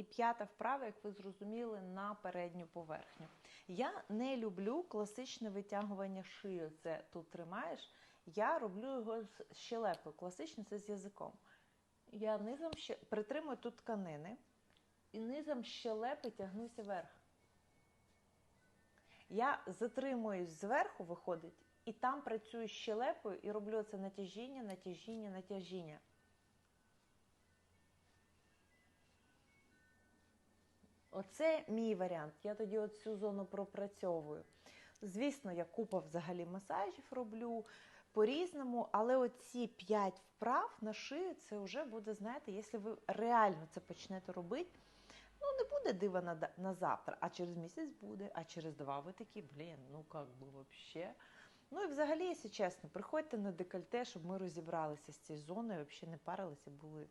І п'ята вправа, як ви зрозуміли, на передню поверхню. Я не люблю класичне витягування шиї. Це тут тримаєш. Я роблю його з щелепою. Класично це з язиком. Я низом ще притримую тут тканини і низом щелепи тягнуся вверх. Я затримуюсь зверху, виходить, і там працюю щелепою і роблю це натяжіння, натяжіння, натяжіння. Оце мій варіант. Я тоді от цю зону пропрацьовую. Звісно, я купа взагалі масажів роблю по-різному, але оці 5 вправ на шию це вже буде, знаєте, якщо ви реально це почнете робити, ну не буде дива на, на завтра, а через місяць буде, а через два ви такі, блін, ну як би вообще. Ну і взагалі, якщо чесно, приходьте на декольте, щоб ми розібралися з цією зоною, взагалі не парилися, були